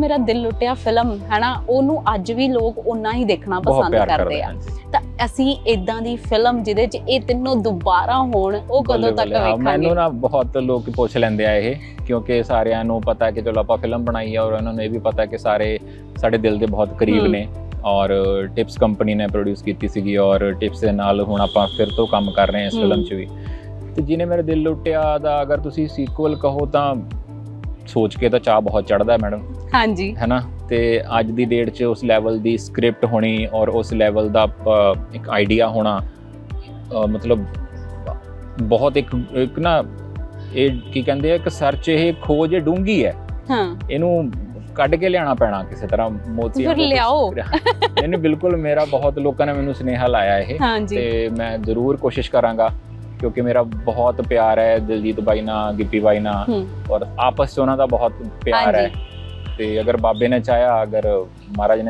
ਮੇਰਾ ਦਿਲ ਲੁੱਟਿਆ ਫਿਲਮ ਹੈਨਾ? ਉਹਨੂੰ ਅੱਜ ਵੀ ਲੋਕ ਉਨਾ ਹੀ ਦੇਖਣਾ ਪਸੰਦ ਕਰਦੇ ਆ। ਤਾਂ ਅਸੀਂ ਇਦਾਂ ਦੀ ਫਿਲਮ ਜਿਹਦੇ 'ਚ ਇਹ ਤਿੰਨੋਂ ਦੁਬਾਰਾ ਹੋਣ ਉਹ ਕਦੋਂ ਤੱਕ ਵੇਖਾਂਗੇ? ਮੈਨੂੰ ਨਾ ਬਹੁਤ ਲੋਕ ਪੁੱਛ ਲੈਂਦੇ ਆ ਇਹ ਕਿਉਂਕਿ ਸਾਰਿਆਂ ਨੂੰ ਪਤਾ ਕਿ ਚਲੋ ਆਪਾਂ ਫਿਲਮ ਬਣਾਈ ਆ ਔਰ ਉਹਨਾਂ ਨੂੰ ਇਹ ਵੀ ਪਤਾ ਕਿ ਸਾਰੇ ਸਾਡੇ ਦਿਲ ਦੇ ਬਹੁਤ ਕਰੀਬ। ਨੇ ਔਰ ਟਿਪਸ ਕੰਪਨੀ ਨੇ ਪ੍ਰੋਡਿਊਸ ਕੀਤੀ ਸੀਗੀ ਔਰ ਟਿਪਸ ਦੇ ਨਾਲ ਹੁਣ ਆਪਾਂ ਫਿਰ ਤੋਂ ਕੰਮ ਕਰ ਰਹੇ ਹਾਂ ਇਸ। ਫਿਲਮ 'ਚ ਵੀ। ਤੇ ਜਿਹਨੇ ਮੇਰੇ ਦਿਲ ਲੁੱਟਿਆ ਦਾ ਅਗਰ ਤੁਸੀਂ ਸੀਕੁਅਲ ਕਹੋ ਤਾਂ ਸੋਚ ਕੇ ਤਾਂ ਚਾਹ ਬਹੁਤ ਚੜਦਾ ਹੈ ਮੈਡਮ। ਹਾਂਜੀ। ਹੈਨਾ? ਤੇ ਅੱਜ ਦੀ ਡੇਟ 'ਚ ਉਸ ਲੈਵਲ ਦੀ ਸਕ੍ਰਿਪਟ ਹੋਣੀ ਔਰ ਉਸ ਲੈਵਲ ਦਾ ਅ, ਇੱਕ ਆਈਡੀਆ ਹੋਣਾ ਅ, ਮਤਲਬ ਬਹੁਤ ਇੱਕ ਇੱਕ ਨਾ ਇਹ ਕੀ ਕਹਿੰਦੇ ਆ ਇੱਕ ਸਰਚ ਇਹ ਖੋਜ ਡੂੰਗੀ ਹੈ। ਹਾਂ। ਇਹਨੂੰ ਕੱਢ ਕੇ ਲਿਆਉਣਾ ਪੈਣਾ ਕਿਸੇ ਤਰ੍ਹਾਂ ਮੋਤੀਆਂ ਫਿਰ ਲਿਆਓ। ਨਹੀਂ ਬਿਲਕੁਲ ਮੇਰਾ ਬਹੁਤ ਲੋਕਾਂ ਨੇ ਮੈਨੂੰ ਸੁਨੇਹਾ ਲਾਇਆ ਇਹ। ਹਾਂਜੀ। ਤੇ ਮੈਂ ਜ਼ਰੂਰ ਕੋਸ਼ਿਸ਼ ਕਰਾਂਗਾ ਕਿਉਂਕਿ ਮੇਰਾ ਬਹੁਤ ਪਿਆਰ ਹੈ ਦਿਲਜੀਤ ਬਾਈ ਨਾਲ ਗਿੱਪੀ ਬਾਈ ਨਾਲ ਹੂੰ। ਔਰ ਆਪਸ 'ਚ ਉਹਨਾਂ ਦਾ ਬਹੁਤ ਪਿਆਰ ਹੈ। ਹਾਂਜੀ। ਤੇ ਅਗਰ ਬਾਬੇ ਨੇ ਚਾਹਿਆ ਅਗਰ ਮਹਾਰਾਜ ਨੇ